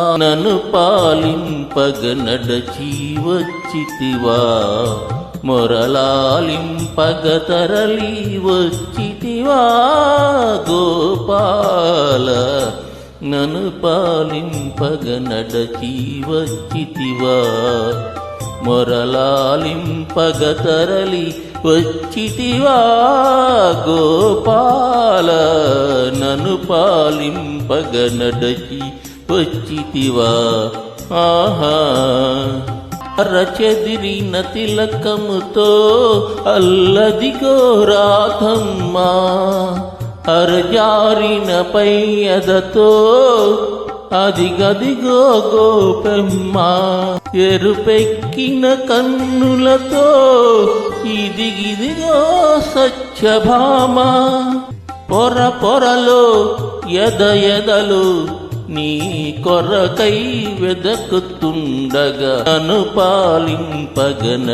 నన్ను పాలింపగ నడచి వచ్చితివా మొరలాలింపగ తరలి వచ్చితివా గోపాల. నన్ను పాలింపగ నడచి వచ్చితివా మొరలాలింపగ తరలి వచ్చితివా గోపాల. నన్ను పాలింపగ నడచి వచ్చితివా ఆహా. రచదిరిన తిలకముతో అల్లదిగో రాధమ్మా. అరజారిన పయ్యదతో అదిగదిగో గోపెమ్మ. ఎరుపెక్కిన కన్నులతో ఇదిగిదిగో సత్యభామ. పొర పొరలో ఎద ఎదలు నీ కొరకై వెదకుతుండగా అను పాలింపగన